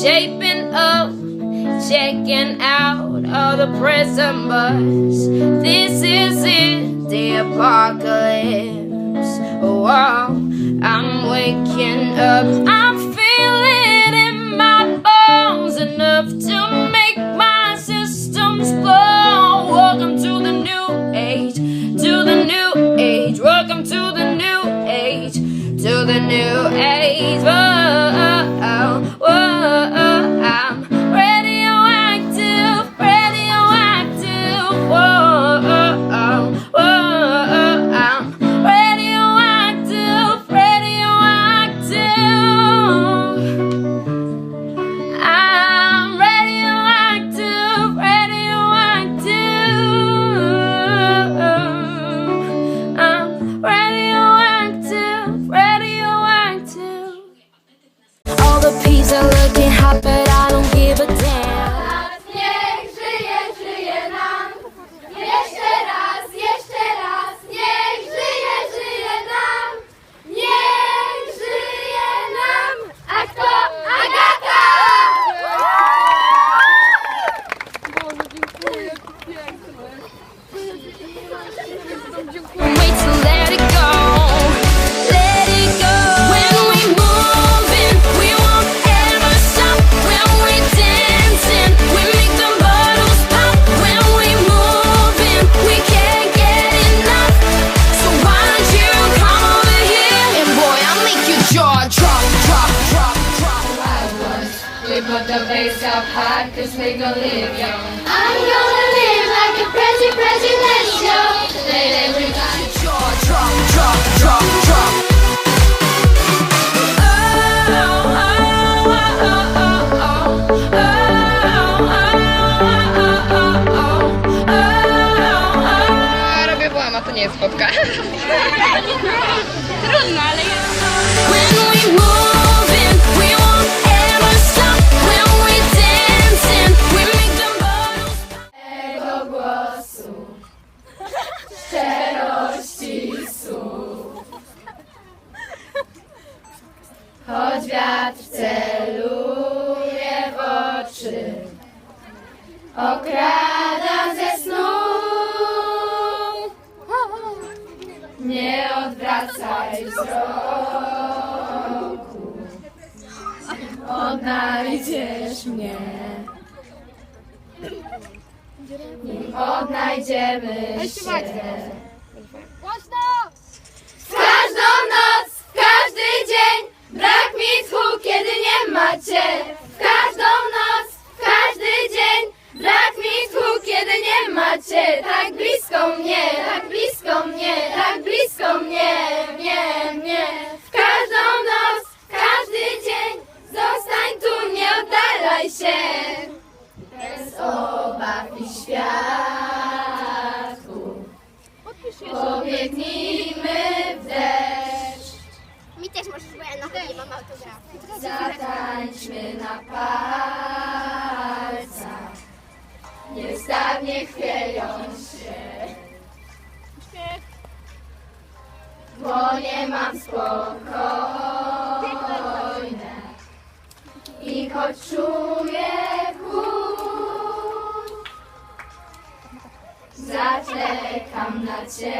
shaping up, checking out all the prison bus. This is it, the apocalypse. Wow, I'm waking up. I'm feeling in my bones enough to make my systems blow. Welcome to the new age, to the new age. Welcome to the new age, to the new age. Cause we gon' live young. I'm gonna live like a prezi, presidential. Let everybody Jaw drop, drop, drop, drop. Oh, oh, oh, oh, oh, oh. Oh, Wiatr celuje w oczy, okrada ze snu. Nie odwracaj wzroku, odnajdziesz mnie. Nim odnajdziemy się. Tak blisko mnie, tak blisko mnie, tak blisko mnie, mnie, mnie. W każdą noc, w każdy dzień zostań tu, nie oddalaj się. Bez obaw i światku Pobiegnijmy w deszcz Mi też możesz, bo ja na nie mam autografu. Zatańczmy na palcach Nieustannie chwiejąc się. Bo nie mam spokojne. I choć czuję głód Zaczekam na ciebie.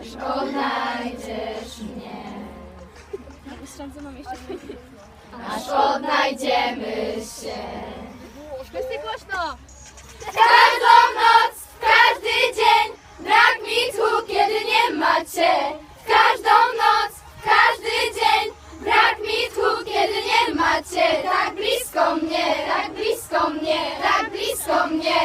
Aż mnie Aż odnajdziemy się. Każdą noc, w każdy dzień Brak mi tchu, kiedy nie macie każdą noc, w każdy dzień Brak mi tchu, kiedy nie macie Tak blisko mnie, tak blisko mnie Tak blisko mnie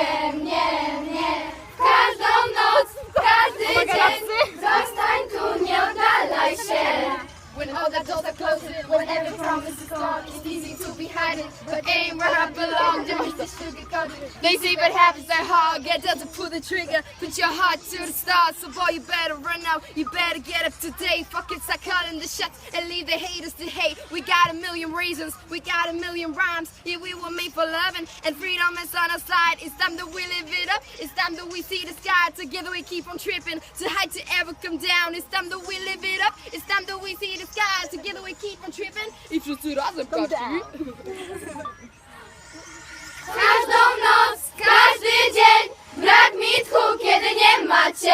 hiding, but ain't where I belong. Need to sugarcoat it. They say what happens at hard, get down to pull the trigger. Put your heart to the stars, so boy, you better run now. You better get up today. Fuck it, start calling the shots and leave the haters to hate. We got a million reasons, we got a million rhymes. Yeah, we were made for loving, and freedom is on our side. It's time that we live it up. It's time that we see the sky. Together we keep on tripping. To high to ever come down. It's time that we live it up. It's time that we see the sky. Together we keep on tripping. I wszyscy razem kaczy. Każdą noc, każdy dzień Brak mi tchu, kiedy nie macie